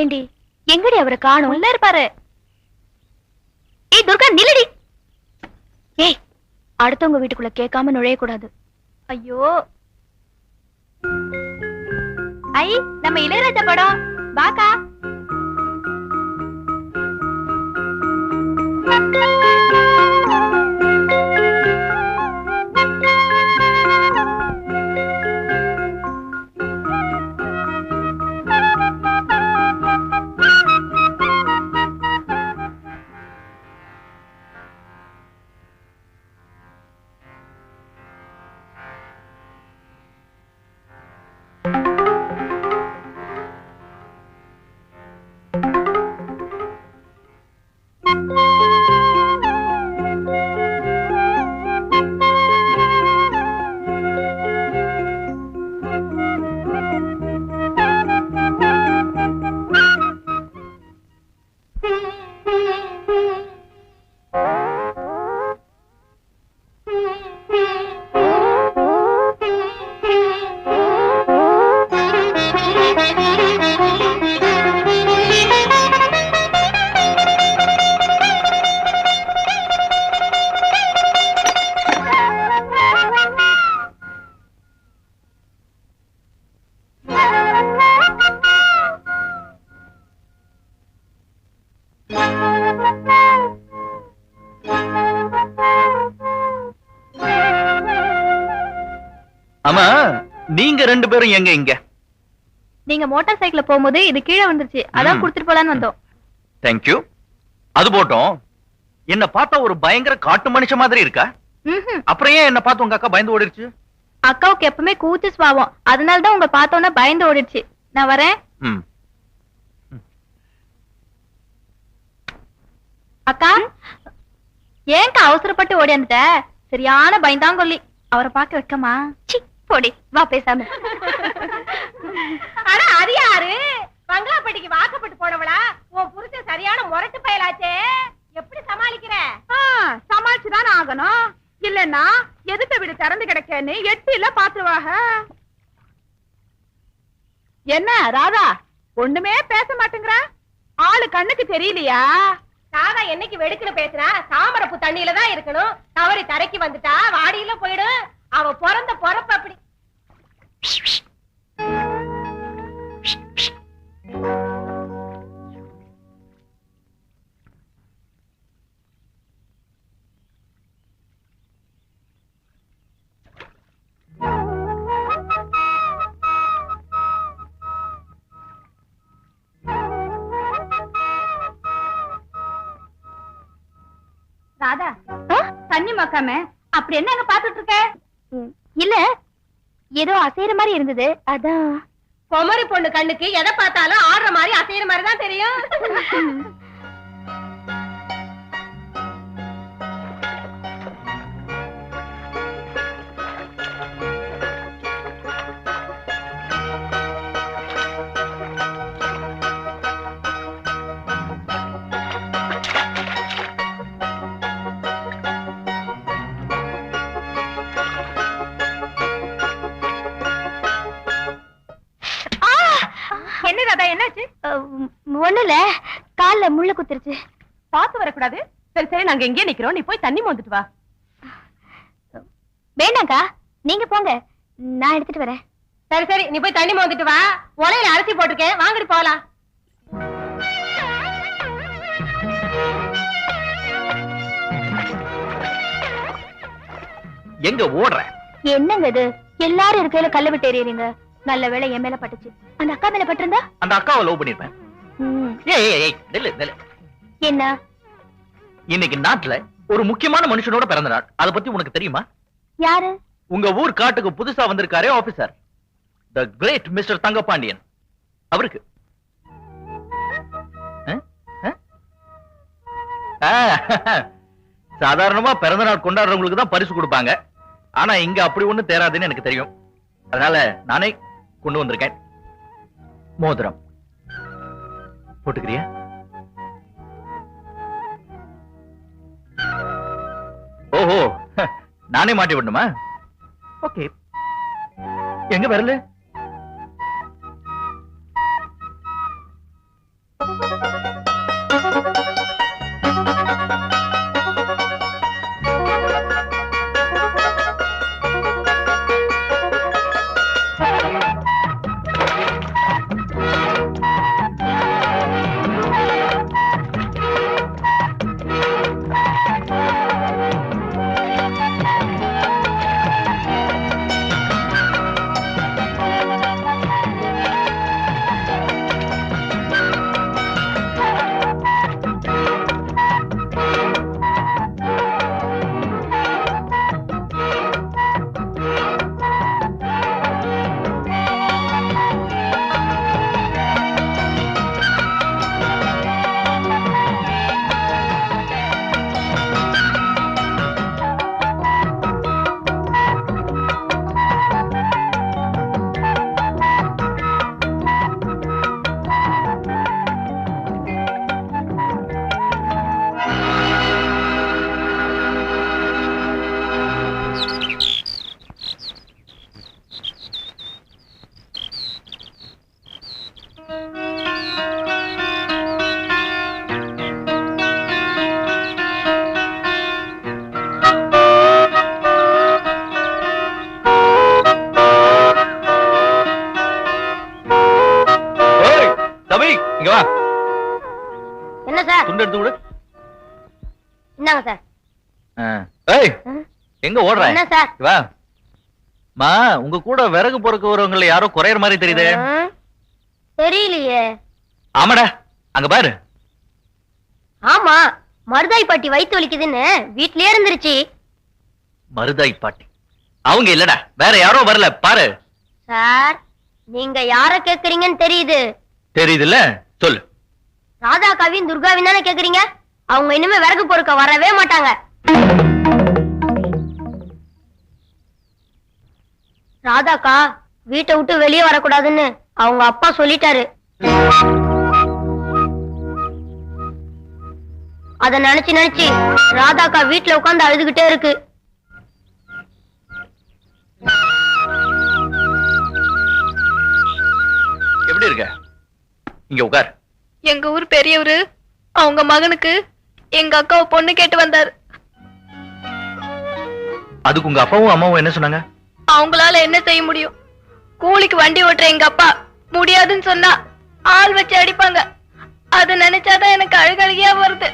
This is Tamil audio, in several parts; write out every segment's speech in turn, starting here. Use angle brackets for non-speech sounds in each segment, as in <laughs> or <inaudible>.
ஏண்டி? எங்கடி அவரை காணும்? உள்ள இருப்பாரு. ஏய் துர்கா நில்லடி. ஏய் அடுத்தவங்க வீட்டுக்குள்ள கேட்காம நுழைய கூடாது ஐயோ. ஐ நம்ம இளையராஜா படம். பாக்கா ஆமா நீங்க ரெண்டு பேரும் எங்க இங்க? நீங்க மோட்டார் சைக்கிள்ல போகும்போது இது கீழே வந்துருச்சு. அதான். குடுத்துட்டு போலான்னு வந்தோம். தேங்க்யூ அது போட்டோம். என்ன பார்த்தா ஒரு பயங்கர காட்டு மனுஷ மாதிரி இருக்கா. அப்புறம் ஏன் என்ன பார்த்து உங்க அக்கா பயந்து ஓடிடுச்சு? அக்காவுக்கு எப்பவுமே கூச்சு சுவாவம் அதனால தான் உங்க பார்த்தோன்னே பயந்து ஓடிடுச்சு. நான் வரேன். ம். அக்கா? ஏன்க்கா அவசரப்பட்டு ஓடியாந்துட்ட சரியான பயந்தாங்கொல்லி. அவரை பார்க்க வைக்கமா? சி போடி வா பேசாம. ஆனா அது யாரு? பங்களாப்பட்டிக்கு வாக்கப்பட்டு போனவளா? உன் புருஷன் சரியான முரட்டு பயலாச்சே. எப்படி சமாளிக்கிற? சமாளிச்சுதானே ஆகணும். இல்லன்னா எதுக்கு வீடு திறந்து கிடக்கேன்னு எட்டில பாத்துருவாக. என்ன ராதா ஒண்ணுமே பேச மாட்டேங்கிற? ஆளு கண்ணுக்கு தெரியலையா? ராதா என்னைக்கு வெடுக்குன்னு பேசுறா? தாமரப்பு தண்ணியில தான் இருக்கணும். தவறி தரைக்கு வந்துட்டா வாடியில போயிடும் அவ பிறந்த பொறப்பு அப்படி. ராதா தண்ணி மக்காம அப்படி என்ன அங்க பாத்துட்டு இருக்க? இல்ல ஏதோ அசைற மாதிரி இருந்தது. அதான். குமரி பொண்ணு கண்ணுக்கு எதை பார்த்தாலும் ஆடுற மாதிரி அசைற மாதிரி தான் தெரியும். <laughs> என்ன ராதா என்னாச்சு? ஒண்ணுல கால்ல முள்ளு குத்துருச்சு. பார்த்து வரக்கூடாது. சரி சரி நாங்க எங்கே நிக்கிறோம். நீ போய் தண்ணி மோந்துட்டு வா. வேண்டாக்கா நீங்க போங்க. நான் எடுத்துட்டு வரேன். சரி சரி நீ போய் தண்ணி மோந்துட்டு வா. உலையில அரிசி போட்டிருக்கேன். வாங்கிட்டு போகலாம் எங்க ஓடுற? என்னங்க இது? எல்லாரும் இருக்கையில கல்ல விட்டு எறியறீங்க நல்ல வேளை என் மேல பட்டுச்சு. அந்த அக்கா மேல பட்டிருந்தா? அந்த அக்காவை லவ் பண்ணிருப்பேன் ம், ஏய் ஏய், ஏய் நில்லு நில்லு. என்ன? இன்னைக்கு நாட்டுல ஒரு முக்கியமான மனுஷனோட பிறந்த நாள். அத பத்தி உனக்கு தெரியுமா? யாரு? உங்க ஊர் காட்டுக்கு புதுசா வந்திருக்காரே officer the great mister Thangapandian அவருக்கு. சாதாரணமா பிறந்த நாள் கொண்டாடுறவங்களுக்கு தான் பரிசு கொடுப்பாங்க. ஆனா இங்க அப்படி ஒண்ணு தேராதுன்னு எனக்கு தெரியும். அதனால நானே கொண்டு வந்திருக்கேன். மோதிரம். போட்டுக்கிறியா? ஓஹோ நானே மாட்டி விடணுமா ஓகே. எங்க வரல? என்ன சார்? துண்டு எடுத்து கொடு. இந்தாங்க சார். ஆ. ஏய் எங்க ஓடுற? என்ன சார்? வா. மா உங்க கூட விறகு பொறுக்க வரவங்கள யாரோ குறையற மாதிரி தெரியுதே. தெரியலையே. ஆமாடா அங்க பாரு. ஆமா மருதாய் பாட்டி வயித்து வலிக்குதுன்னு வீட்லயே இருந்துருச்சு. மருதாய் பாட்டி. அவங்க இல்லடா வேற யாரோ வரல பாரு. சார் நீங்க யார கேக்குறீங்கன்னு தெரியுது. தெரியுதுல்ல? சொல்லு. ராதா கவின் துர்காவின் தானே கேக்குறீங்க? அவங்க இனிமே விறகு பொறுக்க வரவே மாட்டாங்க. ராதாக்கா வீட்டை விட்டு வெளியே வரக்கூடாதுன்னு அவங்க அப்பா சொல்லிட்டாரு. அத நினைச்சு நினைச்சு ராதாக்கா வீட்டுல உட்கார்ந்து அழுதுகிட்டே இருக்கு. எப்படி இருக்க? இங்க உட்கார். எங்க ஊர் பெரியவரு அவங்க மகனுக்கு எங்க அக்காவை பொண்ணு கேட்டு வந்தாரு. அதுக்கு உங்க அப்பாவும் அம்மாவும் என்ன சொன்னாங்க? அவங்களால என்ன செய்ய முடியும்? கூலிக்கு வண்டி ஓட்டுற எங்க அப்பா முடியாதுன்னு சொன்னா ஆள் வச்சு அடிப்பாங்க. அத நினைச்சாதான் எனக்கு அழுகழுகியா வருது.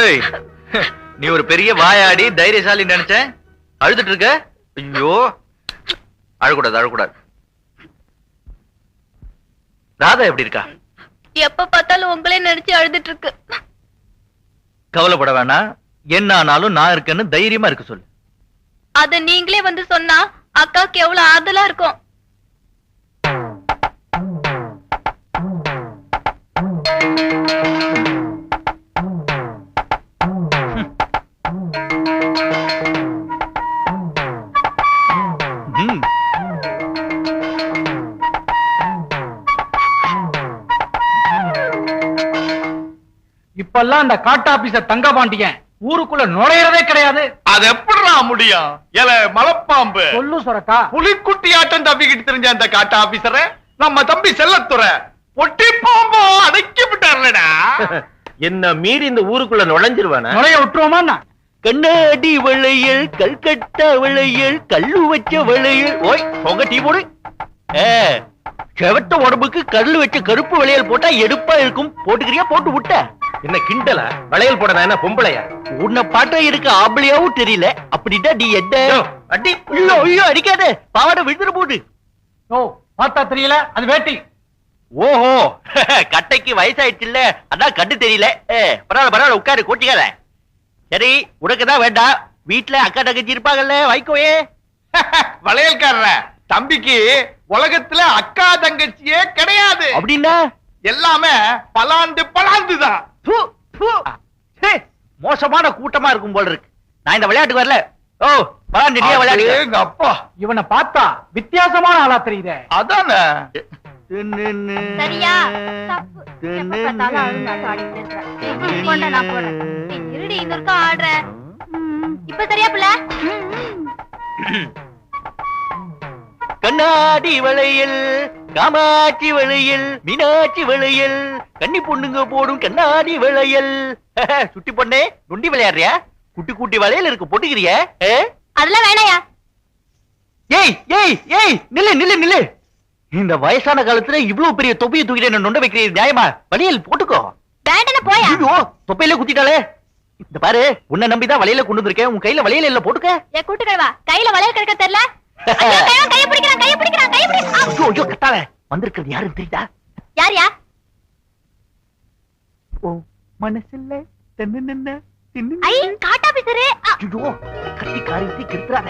ஏய் நீ ஒரு பெரிய வாயாடி தைரியசாலி நினைச்சேன் அழுதுட்டு இருக்க? ஐயோ. அழக்கூடாது அழக்கூடாது ராதா எப்படி இருக்கா? எப்ப பார்த்தாலும் உங்களே நினைச்சு அழுதுட்டு இருக்கு. கவலைப்பட வேணாம். என்ன ஆனாலும் நான் இருக்கேன்னு தைரியமா இருக்க சொல்லு அத நீங்களே வந்து சொன்னா அக்காக்கு எவ்வளவு ஆதலா இருக்கும். இப்பெல்லாம் இந்த காட்டு ஆபீச தங்க பாண்டியன் ஊருக்குள்ள நுழையறதே கிடையாது. அது எப்படிடா முடியும்? ஏல மலப்பாம்பு. சொல்லு சொரக்கா. புலிக்குட்டி ஆட்டம் தப்பிக்கிட்டு தெரிஞ்ச அந்த காட்டு ஆபீசர நம்ம தம்பி செல்லத்துறை பொட்டி பாம்போ அடக்கி விட்டார்லடா. <laughs> என்ன மீறி இந்த ஊருக்குள்ள நுழைஞ்சிருவானே? நுழைய விட்டுருவோமா கண்ணாடி வளையல் கல்கட்டா வளையல் கல்லு வச்ச வளையல். ஓய் உங்க டீ போடு. ஏ செவத்த உடம்புக்கு கல்லு வச்ச கருப்பு வளையல் போட்டா எடுப்பா இருக்கும். போட்டுக்கிறியா போட்டு விட்ட? என்ன கிண்டலா? வளையல் போட நான் என்ன பொம்பளையா? உன்னை பாட்டா இருக்க ஆம்பளையாவும் தெரியல. அப்படின்னா நீ என்ன? அடி ஐயோ ஐயோ அடிக்காத. பாவாடை விழுந்துட போடு ஓ பார்த்தா தெரியல? அது வேட்டி. ஓஹோ <laughs> கட்டைக்கு வயசாயிடுச்சுல்ல. அதான் கண்டு தெரியல. பரவாயில்ல பரவாயில்ல உட்காரு கூட்டிக்காத. சரி உனக்கு தான் வேண்டாம் வீட்டுல அக்கா தங்கச்சி இருப்பாங்கல்ல வைக்கோயே <laughs> வளையல்காரர தம்பிக்கு உலகத்துல அக்கா தங்கச்சியே கிடையாது. அப்படின்னா? எல்லாமே பலாந்து பலாந்து தான் ப்பு, ப்பு. சே, மோசமான கூட்டமா இருக்கும் போல இருக்கு. நான் இந்த விளையாட்டுக்கு வரல. ஓ பலாண்டியா விளையாட்டு எங்க அப்பா? இவனை பார்த்தா வித்தியாசமான ஆளா தெரியுதே. அதானே? சரியா? ஆடுற? இப்ப சரியா புள்ள? கண்ணாடி வளையல் காமாட்சி வளையல் மீனாட்சி வளையல் கன்னி பொண்ணுங்க போடும் கண்ணாடி வளையல். சுட்டி பொண்ணே நொண்டி விளையாடுறியா? குட்டி குட்டி வளையல் இருக்கு போட்டுக்கிறிய? அதெல்லாம் வேணாயா? ஏய் ஏய் ஏய் நில்லு நில்லு நில்லு. இந்த வயசான காலத்துல இவ்வளவு பெரிய தொப்பியை தூக்கிட்டு என்ன நொண்ட வைக்கிறீங்க நியாயமா? வளையல் போட்டுக்கோ. வேண்டாம் போயா? ஐயோ தொப்பையில குத்திட்டாளே. இந்த பாரு உன்னை நம்பிதான் வளையல கொண்டு வந்திருக்கேன். உன் கையில வளையல இல்ல போட்டுக்க. ஏ கூட்டுக்கழுவா கையில வளையல் கிடக்க தெரியல கையை கையை பிடிக்கிறான் கையை பிடிக்கிறான் கையை பிடிக்கிறான் ஐயோ ஐயோ கத்தால வந்திருக்கிறது யாருன்னு தெரியுதா? யார் யா ஓ மனசுல தென்ன ஐ ஐயோ கட்டி காரியத்தை கெடுத்துறாத.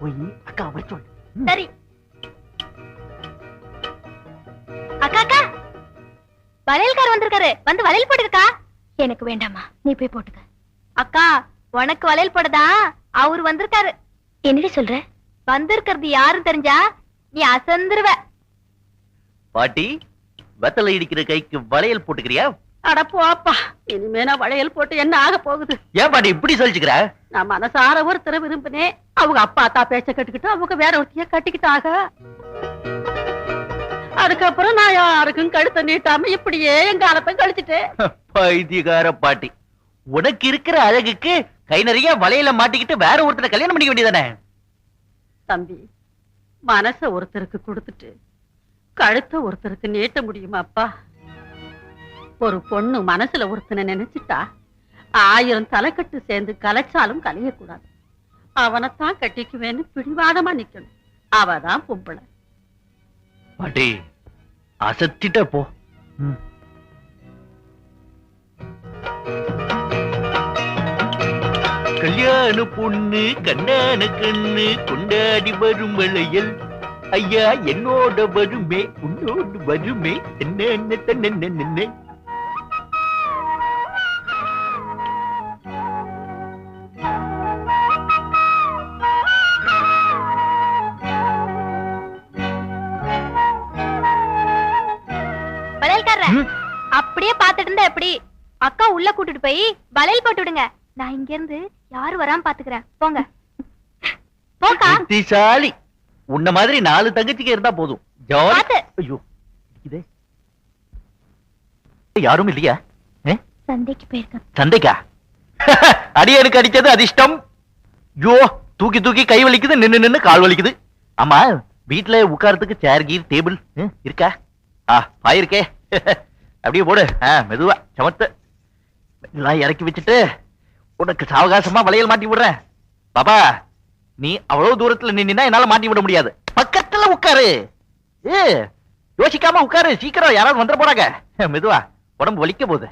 போய் அக்கா வர சொல்லு. ம். சரி. அக்கா அக்கா. வளையல்கார் வந்திருக்காரு. வந்து வளையல் போட்டுக்கா எனக்கு வேண்டாமா நீ போய் போட்டுக்க. அக்கா உனக்கு வளையல் போடுதா அவரு வந்திருக்காரு. என்னடி சொல்ற? வந்திருக்கிறது யாருன்னு தெரிஞ்சா நீ அசந்துருவ. பாட்டி வெத்தலை இடிக்கிற கைக்கு வளையல் போட்டுக்கிறியா? அட போப்பா இனிமே நான் வளையல் போட்டு என்ன ஆக போகுது? ஏன் பாட்டி இப்படி சொல்லிச்சுக்கிற? நான் மனசார ஒருத்தர விரும்பினேன் அவங்க அப்பா அத்தா பேச்ச கட்டுக்கிட்டு அவங்க வேற ஒருத்திய கட்டிக்கிட்டாங்க அதுக்கப்புறம் நான் யாருக்கும் கழுத்த நீட்டாம இப்படியே எங்க காலத்தை கழிச்சிட்டேன் பைத்தியக்கார பாட்டி உனக்கு இருக்கிற அழகுக்கு கை நிறைய வளையல மாட்டிக்கிட்டு வேற ஒருத்தனை கல்யாணம் பண்ணிக்க வேண்டியதானே தம்பி. மனச ஒருத்தருக்கு கொடுத்துட்டு கழுத்த ஒருத்தருக்கு நீட்ட முடியுமாப்பா? ஒரு பொண்ணு மனசுல ஒருத்தனை நினைச்சிட்டா ஆயிரம் தலைக்கட்டு சேர்ந்து கலைச்சாலும் கலையக்கூடாது. அவனைத்தான் கட்டிக்குவேன்னு பிடிவாதமா நிக்கணும். அவதான் பொம்பளை. பாட்டி அசத்திட்ட போ. கல்யாண பொண்ணு கண்ணான கண்ணு கொண்டாடி வரும் வளையல் ஐயா என்னோட வருமே உன்னோடு வருமே என்ன தன்ன. அப்படியே பாத்துட்டு இருந்தா எப்படி? அக்கா உள்ள கூட்டிட்டு போய் வளையல் போட்டு விடுங்க. நான் இங்க இருந்து யாரு வராம பாத்துக்கிறேன் போங்க. போக்கா. புத்திசாலி. உன்ன மாதிரி நாலு தங்கச்சிக்கு இருந்தா போதும். ஜாலி. ஐயோ இதே. யாரும் இல்லையா? சந்தைக்கு போயிருக்கேன் சந்தைக்கா? <laughs> அடியனுக்கு அடிச்சது அதிர்ஷ்டம். ஐயோ தூக்கி தூக்கி கை வலிக்குது நின்னு நின்னு கால் வலிக்குது. ஆமா வீட்ல உட்கார்றதுக்கு சேர் கீர் டேபிள் இருக்கா? ஆ பாயிருக்கே. <laughs> அப்படியே போடு. மெதுவா சமத்து. எல்லாம் இறக்கி வச்சுட்டு உனக்கு சாவகாசமா வளையல் மாட்டி விடுறேன். பாபா நீ அவ்வளவு தூரத்துல நின்னா என்னால மாட்டி விட முடியாது. பக்கத்துல உட்காரு. ஏ யோசிக்காம உட்காரு. சீக்கிரம் யாராவது வந்துட போறாங்க. மெதுவா உடம்பு வலிக்க போகுது.